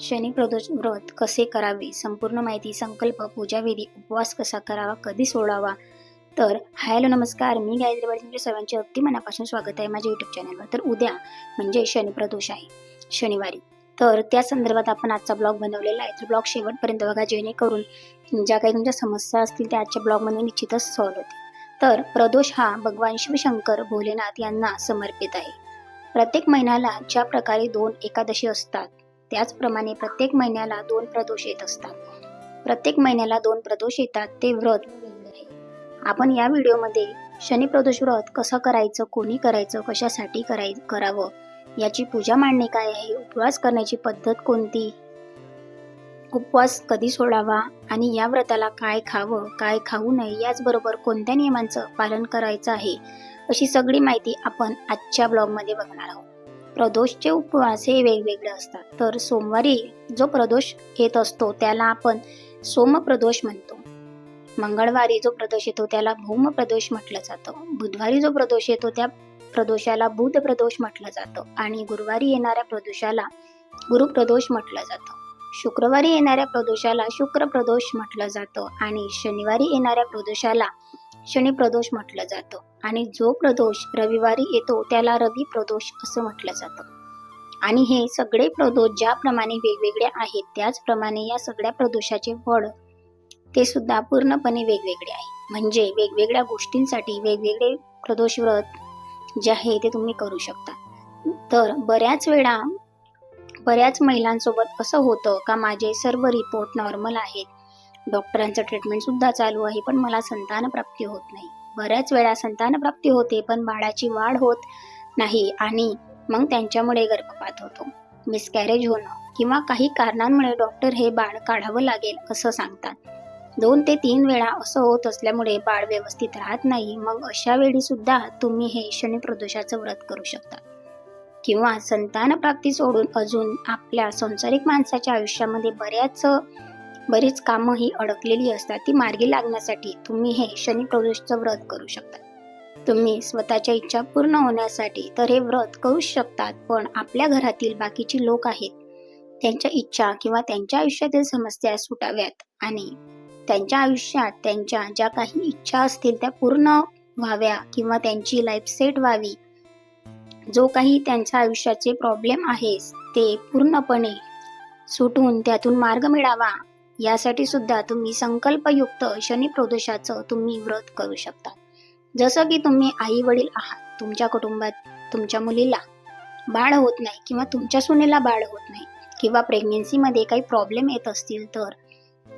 शनी प्रदोष व्रत कसे करावे? संपूर्ण माहिती संकल्प पूजाविधी उपवास कसा करावा? कधी सोडावा? तर हॅलो नमस्कार मी गायत्री पाटील तुमच्या सर्वांचे अगदी मनापासून स्वागत आहे माझ्या युट्यूब चॅनलवर तर उद्या म्हणजे शनिप्रदोष आहे शनिवारी. तर त्या संदर्भात आपण आजचा ब्लॉग बनवलेला आहे. तर ब्लॉग शेवटपर्यंत बघा जेणेकरून ज्या काही तुमच्या समस्या असतील त्या आजच्या ब्लॉगमध्ये निश्चितच सॉल्व्ह होतील. तर प्रदोष हा भगवान शिवशंकर भोलेनाथ यांना समर्पित आहे. प्रत्येक महिन्याला ज्या प्रकारे दोन एकादशी असतात त्याचप्रमाणे प्रत्येक महिन्याला दोन प्रदोष येत असतात. प्रत्येक महिन्याला दोन प्रदोष येतात ते व्रत आहे. आपण या व्हिडिओमध्ये शनी प्रदोष व्रत कसं करायचं कोणी करायचं कशासाठी कराय करावं याची पूजा मांडणे काय आहे उपवास करण्याची पद्धत कोणती उपवास कधी सोडावा आणि या व्रताला काय खावं काय खाऊ नये याचबरोबर कोणत्या नियमांचं पालन करायचं आहे अशी सगळी माहिती आपण आजच्या ब्लॉगमध्ये बघणार आहोत. प्रदोषचे उपवास हे वेगवेगळे असतात. तर सोमवारी जो प्रदोष येत असतो त्याला आपण सोमप्रदोष म्हणतो. मंगळवारी जो प्रदोष येतो त्याला भूम प्रदोष म्हटलं जातं. बुधवारी जो प्रदोष येतो त्या प्रदोषाला बुध प्रदोष म्हटलं जातं. आणि गुरुवारी येणाऱ्या प्रदोषाला गुरुप्रदोष म्हटलं जातं. शुक्रवारी येणाऱ्या प्रदोषाला शुक्र प्रदोष म्हटलं जातं. आणि शनिवारी येणाऱ्या प्रदोषाला शनी प्रदोष म्हटलं जातं. आणि जो प्रदोष रविवारी येतो त्याला रवी प्रदोष असं म्हटलं जातं. आणि हे सगळे प्रदोष ज्याप्रमाणे वेगवेगळे आहेत त्याचप्रमाणे या सगळ्या प्रदोषाचे फळ ते सुद्धा पूर्णपणे वेगवेगळे आहे. म्हणजे वेगवेगळ्या गोष्टींसाठी वेगवेगळे प्रदोष व्रत जे आहे ते तुम्ही करू शकता. तर बऱ्याच वेळा बऱ्याच महिलांसोबत असं होतं का माझे सर्व रिपोर्ट नॉर्मल आहेत. डॉक्टरांचं ट्रीटमेंट सुद्धा चालू आहे पण मला संतानप्राप्ती होत नाही. बऱ्याच वेळा संतानप्राप्ती होते पण बाळाची वाढ होत नाही आणि मग त्यांच्यामुळे गर्भपात होतो. मिसकॅरेज होणं किंवा काही कारणांमुळे डॉक्टर हे बाळ काढावं लागेल असं सांगतात. दोन ते तीन वेळा असं होत असल्यामुळे बाळ व्यवस्थित राहत नाही मग अशा वेळी सुद्धा तुम्ही हे शनी प्रदोषाचं व्रत करू शकता. किंवा संतान प्राप्ती सोडून अजून आपल्या संसारिक माणसाच्या आयुष्यामध्ये बऱ्याच बरीच कामं ही अडकलेली असतात ती मार्गी लागण्यासाठी तुम्ही हे शनी प्रदोषचं व्रत करू शकता. तुम्ही स्वतःच्या इच्छा पूर्ण होण्यासाठी तर हे व्रत करू शकतात पण आपल्या घरातील बाकीची लोक आहेत. त्यांच्या इच्छा किंवा त्यांच्या आयुष्यातील समस्या सुटाव्यात आणि त्यांच्या आयुष्यात त्यांच्या ज्या काही इच्छा असतील त्या पूर्ण व्हाव्या किंवा त्यांची लाईफ सेट व्हावी. जो काही त्यांच्या आयुष्याचे प्रॉब्लेम आहे ते पूर्णपणे सुटून त्यातून मार्ग मिळावा. यासाठी सुद्धा तुम्ही संकल्पयुक्त शनी प्रदोषाचं तुम्ही व्रत करू शकता. जसं की तुम्ही आई वडील आहात तुमच्या कुटुंबात तुमच्या मुलीला बाळ होत नाही किंवा तुमच्या सुनेला बाळ होत नाही किंवा प्रेग्नेन्सीमध्ये काही प्रॉब्लेम येत असतील तर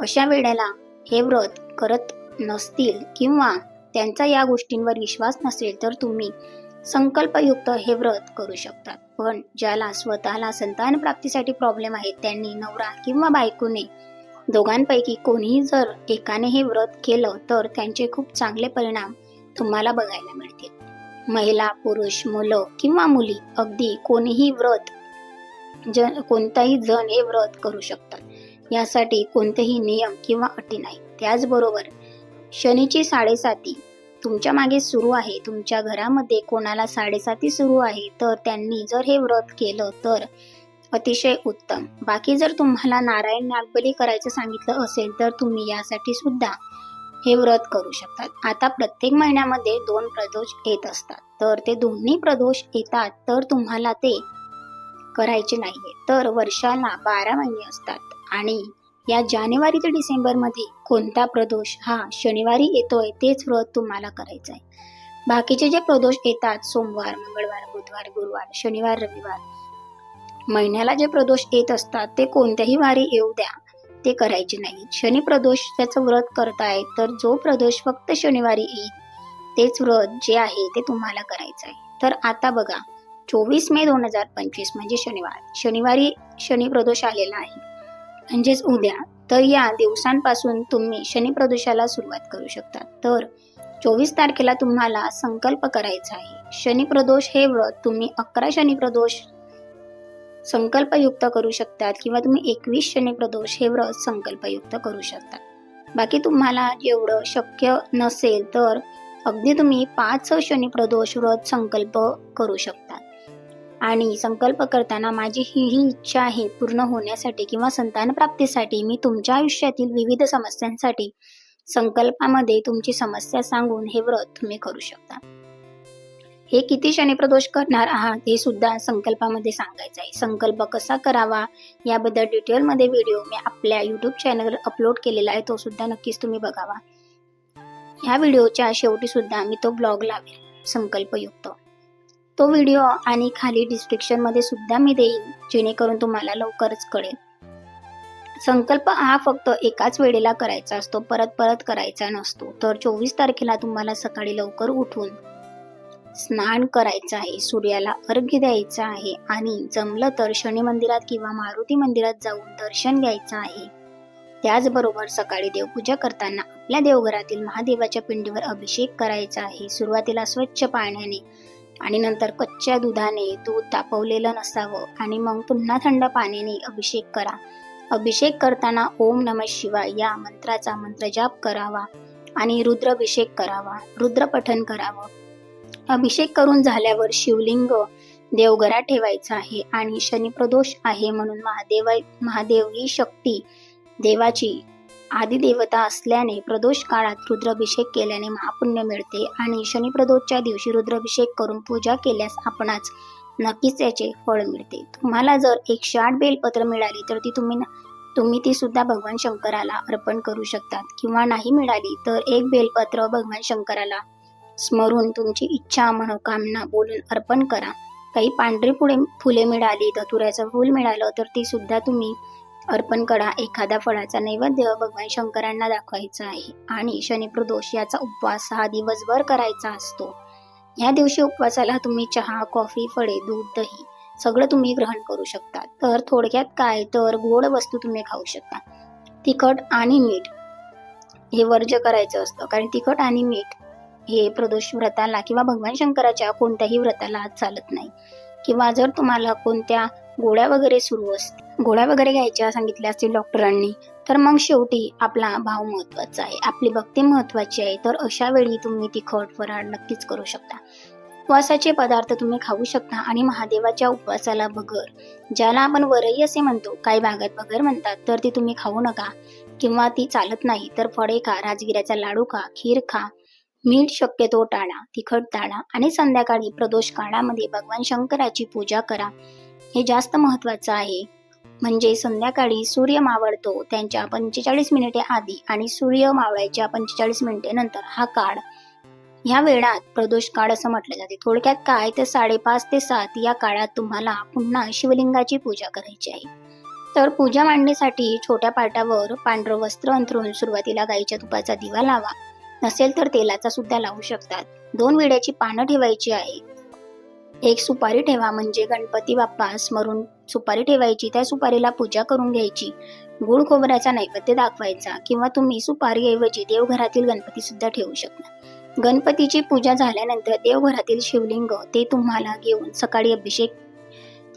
अशा वेळेला हे व्रत करत नसतील किंवा त्यांचा या गोष्टींवर विश्वास नसेल तर तुम्ही संकल्पयुक्त हे व्रत करू शकतात पण ज्याला स्वतःला संतान प्राप्तीसाठी प्रॉब्लेम आहेत त्यांनी नवरा किंवा बायकोने दोघांपैकी कोणीही जर एकाने हे व्रत केलं तर त्यांचे खूप चांगले परिणाम तुम्हाला बघायला मिळतील. महिला पुरुष मुलं किंवा मुली अगदी कोणीही व्रत जन कोणताही जण हे व्रत करू शकतात. यासाठी कोणतेही नियम किंवा अटी नाही. त्याचबरोबर शनीची साडेसाती तुमच्या मागे सुरू आहे. तुमच्या घरामध्ये कोणाला साडेसाती सुरू आहे तर त्यांनी जर हे व्रत केलं तर अतिशय उत्तम. बाकी जर तुम्हाला नारायण नागबली करायचं सांगितलं असेल तर तुम्ही यासाठी सुद्धा हे व्रत करू शकतात. आता प्रत्येक महिन्यामध्ये दोन प्रदोष येत असतात. तर ते दोन्ही प्रदोष येतात तर तुम्हाला ते करायचे नाहीये. तर वर्षाला बारा महिने असतात. आणि या जानेवारी ते डिसेंबरमध्ये कोणता प्रदोष? हा शनिवारी येतोय तेच व्रत तुम्हाला करायचं आहे बाकीचे जे प्रदोष येतात सोमवार मंगळवार बुधवार गुरुवार शनिवार रविवार महिन्याला जे प्रदोष येत असतात ते कोणत्याही वारी येऊ द्या. ते करायचे नाही शनी प्रदोष त्याचं व्रत करताय तर जो प्रदोष फक्त शनिवारी येईल तेच व्रत जे आहे ते तुम्हाला करायचं आहे. तर आता बघा चोवीस मे दोन हजार पंचवीस म्हणजे शनिवार. शनिवारी शनी प्रदोष आलेला आहे. म्हणजेच उद्या तर या दिवसांपासून तुम्ही शनी प्रदोषाला सुरुवात करू शकता. तर चोवीस तारखेला तुम्हाला संकल्प करायचा आहे. शनी प्रदोष हे व्रत तुम्ही अकरा शनी प्रदोष संकल्पयुक्त करू शकतात किंवा तुम्ही एकवीस शनी प्रदोष हे व्रत संकल्पयुक्त करू शकता. बाकी तुम्हाला जेवढं शक्य नसेल तर अगदी तुम्ही पाच शनी प्रदोष व्रत संकल्प करू शकता. आणि संकल्प करताना माझी ही ही इच्छा आहे पूर्ण होण्यासाठी किंवा संतान प्राप्तीसाठी मी तुमच्या आयुष्यातील विविध समस्यांसाठी संकल्पामध्ये तुमची समस्या सांगून हे व्रत तुम्ही करू शकता. हे किती शनिप्रदोष करणार आहात हे सुद्धा संकल्पामध्ये सांगायचं आहे. संकल्प कसा करावा याबद्दल डिटेलमध्ये व्हिडिओ मी आपल्या यूट्यूब चॅनलवर अपलोड केलेला आहे तो सुद्धा नक्कीच तुम्ही बघावा. ह्या व्हिडिओच्या शेवटी सुद्धा मी तो ब्लॉग लावेल संकल्पयुक्त. तो व्हिडिओ आणि खाली डिस्क्रिप्शनमध्ये सुद्धा मी देईन जेणेकरून तुम्हाला लवकरच कळेल. संकल्प हा फक्त एकाच वेळेला करायचा असतो परत परत करायचा नसतो. तर चोवीस तारखेला तुम्हाला सकाळी लवकर उठून स्नान करायचं आहे सूर्याला अर्घ्य द्यायचा आहे आणि जमलं तर शनी मंदिरात किंवा मारुती मंदिरात जाऊन दर्शन घ्यायचं आहे. त्याचबरोबर सकाळी देवपूजा करताना आपल्या देवघरातील महादेवाच्या पिंडीवर अभिषेक करायचा आहे. सुरुवातीला स्वच्छ पाण्याने आणि नंतर कच्च्या दुधाने दूध तापवलेलं नसावं आणि मग पुन्हा थंड पाण्याने अभिषेक करा. अभिषेक करताना ओम नम शिवाय या मंत्राचा मंत्रजाप करावा आणि रुद्राभिषेक करावा. रुद्रपठन करावं. अभिषेक करून झाल्यावर शिवलिंग देवघरात ठेवायचं आहे आणि शनिप्रदोष आहे म्हणून महादेव महादेव ही शक्ती देवाची आदिदेवता असल्याने प्रदोष काळात रुद्राभिषेक केल्याने महापुण्य मिळते आणि शनिप्रदोषच्या दिवशी रुद्राभिषेक करून पूजा केल्यास आपणास नक्कीच याचे फळ मिळते. तुम्हाला जर एकशे आठ बेलपत्र मिळाली तर ती तुम्ही तुम्ही ती सुद्धा भगवान शंकराला अर्पण करू शकतात. किंवा नाही मिळाली तर एक बेलपत्र भगवान शंकराला स्मरून तुमची इच्छा मनोकामना बोलून अर्पण करा. काही पांढरी फुले फुले मिळाली धतुऱ्याचं फूल मिळालं तर ती सुद्धा तुम्ही अर्पण करा. एखाद्या फळाचा नैवेद्य भगवान शंकरांना दाखवायचा आहे आणि शनिप्रदोष याचा उपवास हा दिवसभर करायचा असतो. या दिवशी उपवासाला तुम्ही चहा कॉफी फळे दूध दही सगळं तुम्ही ग्रहण करू शकता. तर थोडक्यात काय? तर गोड वस्तू तुम्ही खाऊ शकता. तिखट आणि मीठ हे वर्ज करायचं असतं. कारण तिखट आणि मीठ हे प्रदोष व्रताला किंवा भगवान शंकराच्या कोणत्याही व्रताला चालत नाही. किंवा जर तुम्हाला कोणत्या गोळ्या वगैरे सुरू असतील गोळ्या वगैरे घ्यायच्या सांगितल्या असतील डॉक्टरांनी तर मग शेवटी आपला भाव महत्त्वाचा आहे. आपली भक्ती महत्वाची आहे. तर अशा वेळी तुम्ही तिखट फराळ नक्कीच करू शकता. उपवासाचे पदार्थ तुम्ही खाऊ शकता आणि महादेवाच्या उपवासाला बगर ज्याला आपण वरई असे म्हणतो काही भागात बगर म्हणतात तर ती तुम्ही खाऊ नका. किंवा ती चालत नाही तर फळे खा राजगिऱ्याचा लाडू खा खीर खा मीठ शक्यतो टाळा तिखट टाळा आणि संध्याकाळी प्रदोष काळामध्ये भगवान शंकराची पूजा करा. हे जास्त महत्वाचं आहे. म्हणजे संध्याकाळी सूर्य मावळतो त्यांच्या पंचेचाळीस मिनिटे आधी आणि सूर्य मावळायच्या पंचेचाळीस मिनिटे नंतर हा काळ. ह्या वेळात प्रदोष काळ असं म्हटलं जाते. थोडक्यात काय? तर साडेपाच ते सात या काळात तुम्हाला पुन्हा शिवलिंगाची पूजा करायची आहे. तर पूजा मांडण्यासाठी छोट्या पाटावर पांढरं वस्त्र अंथरून सुरुवातीला गाईच्या तुपाचा दिवा लावा. नसेल तर तेलाचा सुद्धा लावू शकतात. दोन विड्याची पानं ठेवायची आहे. एक सुपारी ठेवा म्हणजे गणपती बाप्पा स्मरून सुपारी ठेवायची त्या सुपारीला पूजा करून घ्यायची. गुळ खोबऱ्याचा नैवेद्य दाखवायचा किंवा तुम्ही सुपारीऐवजी देवघरातील गणपती सुद्धा ठेवू शकता. गणपतीची पूजा झाल्यानंतर देवघरातील शिवलिंग ते तुम्हाला घेऊन सकाळी अभिषेक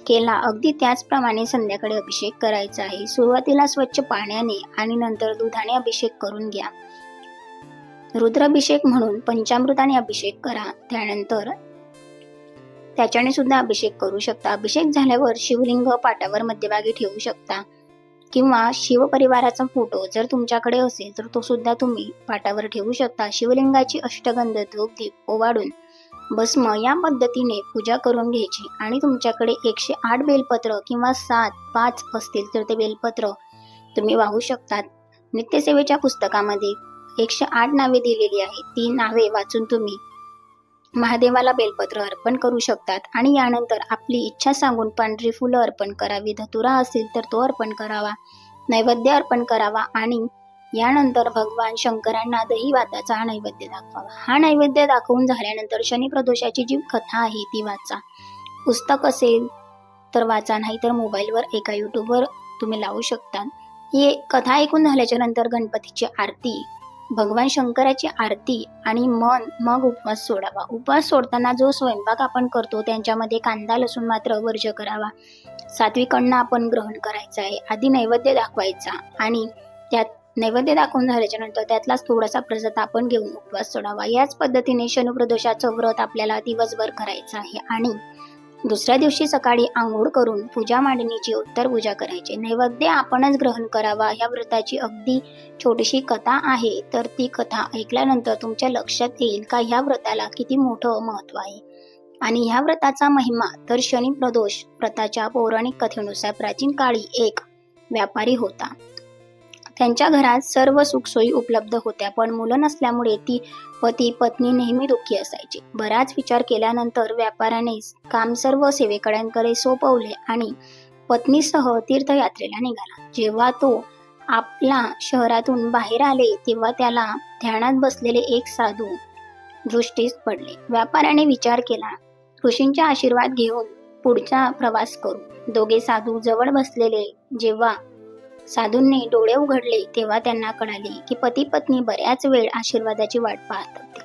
केला. अगदी त्याचप्रमाणे संध्याकाळी अभिषेक करायचा आहे. सुरुवातीला स्वच्छ पाण्याने आणि नंतर दुधाने अभिषेक करून घ्या. रुद्राभिषेक म्हणून पंचामृताने अभिषेक करा. त्यानंतर त्याच्याने सुद्धा अभिषेक करू शकता. अभिषेक झाल्यावर शिवलिंग पाटावर मध्यभागी ठेवू शकता. किंवा शिवपरिवाराचा फोटो जर तुमच्याकडे असेल तर तो सुद्धा तुम्ही पाटावर ठेवू शकता. शिवलिंगाची अष्टगंध धूप दीप ओवाळून भस्म या पद्धतीने पूजा करून घ्यायची. आणि तुमच्याकडे एकशे आठ बेलपत्र किंवा सात पाच असतील तर ते बेलपत्र तुम्ही वाहू शकतात. नित्यसेवेच्या पुस्तकामध्ये एकशे आठ नावे दिलेली आहेत ती नावे वाचून तुम्ही महादेवाला बेलपत्र अर्पण करू शकतात आणि यानंतर आपली इच्छा सांगून पांढरी फुलं अर्पण करावी. धतुरा असेल तर तो अर्पण करावा. नैवेद्य अर्पण करावा आणि यानंतर भगवान शंकरांना दही भाताचा नैवेद्य दाखवावा. हा नैवेद्य दाखवून झाल्यानंतर शनी प्रदोषाची जी कथा आहे ती वाचा. पुस्तक असेल तर वाचा नाही तर मोबाईलवर एका युट्यूबवर तुम्ही लावू शकता. ही कथा ऐकून झाल्याच्यानंतर गणपतीची आरती भगवान शंकराची आरती आणि मन मग उपवास सोडावा. उपवास सोडताना जो स्वयंपाक आपण करतो त्यांच्यामध्ये कांदा लसूण मात्र वर्ज करावा. सात्विक अन्न आपण ग्रहण करायचं आहे. आधी नैवेद्य दाखवायचा आणि त्यात नैवेद्य दाखवून झाल्याच्यानंतर त्यातलाच थोडासा प्रसाद आपण घेऊन उपवास सोडावा. याच पद्धतीने शनुप्रदोषाचं व्रत आपल्याला दिवसभर करायचं आहे. आणि दुसऱ्या दिवशी सकाळी आंघोळ करून पूजा मांडणीची उत्तर पूजा करायची. नैवेद्य आपणच ग्रहण करावा ह्या व्रताची अगदी छोटीशी कथा आहे. तर ती कथा ऐकल्यानंतर तुमच्या लक्षात येईल का ह्या व्रताला किती मोठं महत्त्व आहे? आणि ह्या व्रताचा महिमा तर शनी प्रदोष व्रताच्या पौराणिक कथेनुसार प्राचीन काळी एक व्यापारी होता. त्यांच्या घरात सर्व सुखसोयी उपलब्ध होत्या पण मुलं नसल्यामुळे ती पती पत्नी नेहमी दुःखी असायची. बराच विचार केल्यानंतर व्यापाऱ्याने काम सर्व सेवेकड्यांकडे सोपवले आणि पत्नीसह तीर्थयात्रेला निघाला. जेव्हा तो आपला शहरातून बाहेर आले तेव्हा त्याला ध्यानात बसलेले एक साधू दृष्टीस पडले. व्यापाऱ्याने विचार केला ऋषींचा आशीर्वाद घेऊन पुढचा प्रवास करू. दोघे साधू जवळ बसलेले जेव्हा साधूंनी डोळे उघडले तेव्हा त्यांना कळाले की पती पत्नी बऱ्याच वेळ आशीर्वादाची वाट पाहत होते.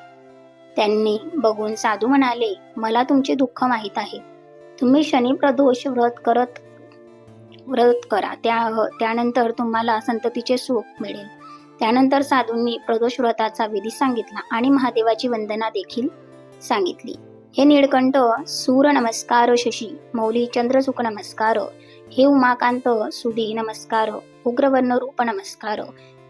त्यांनी बघून साधू म्हणाले मला तुमचे दुःख माहीत आहे. तुम्ही शनी प्रदोष व्रत करत व्रत करा. त्या त्यानंतर तुम्हाला संततीचे सुख मिळेल. त्यानंतर साधूंनी प्रदोष व्रताचा विधी सांगितला आणि महादेवाची वंदना देखील सांगितली. हे निळकंठ सूर नमस्कार शशी मौली चंद्रसुख नमस्कार हे उमाकांत सुधी नमस्कार उग्रवर्ण रूप नमस्कार.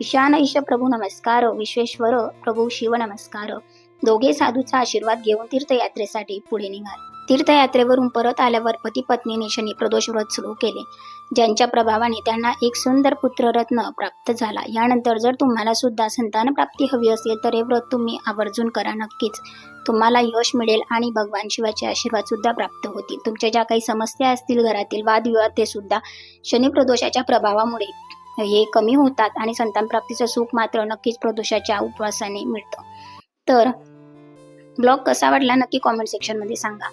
ईशान ईश प्रभू नमस्कार. विश्वेश्वर प्रभू शिव नमस्कार. दोघे साधूचा आशीर्वाद घेऊन तीर्थयात्रेसाठी पुढे निघाले. तीर्थयात्रेवरून परत आल्यावर पती पत्नीने शनी प्रदोष व्रत सुरू केले. ज्यांच्या प्रभावाने त्यांना एक सुंदर पुत्ररत्न प्राप्त झाला. यानंतर जर तुम्हाला सुद्धा संतान प्राप्ती हवी असेल तर हे व्रत तुम्ही आवर्जून करा नक्कीच. तुम्हाला यश मिळेल आणि भगवान शिवाचे आशीर्वाद सुद्धा प्राप्त होतील. तुमच्या ज्या काही समस्या असतील घरातील वादविवाद ते सुद्धा शनी प्रदोषाच्या प्रभावामुळे हे कमी होतात आणि संतान प्राप्तीचं सुख मात्र नक्कीच प्रदोषाच्या उपवासाने मिळतं. तर ब्लॉग कसा वाटला नक्की कॉमेंट सेक्शनमध्ये सांगा.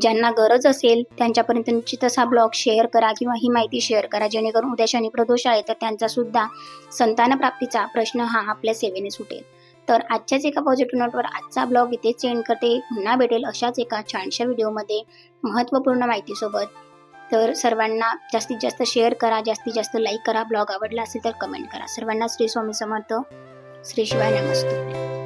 ज्यांना गरज असेल त्यांच्यापर्यंत तसा ब्लॉग शेअर करा किंवा ही माहिती शेअर करा. जेणेकरून उद्या शनी प्रदोष आहे तर त्यांचा सुद्धा संतानप्राप्तीचा प्रश्न हा आपल्या सेवेने सुटेल. तर आजच्याच एका पॉझिटिव्ह नोटवर आजचा ब्लॉग इथेच सेंड करते. पुन्हा भेटेल अशाच एका छानशा व्हिडिओमध्ये महत्त्वपूर्ण माहितीसोबत. तर सर्वांना जास्तीत जास्त शेअर करा जास्तीत जास्त लाईक करा. ब्लॉग आवडला असेल तर कमेंट करा. सर्वांना श्री स्वामी समर्थ. श्री शिवाय नमस्ते.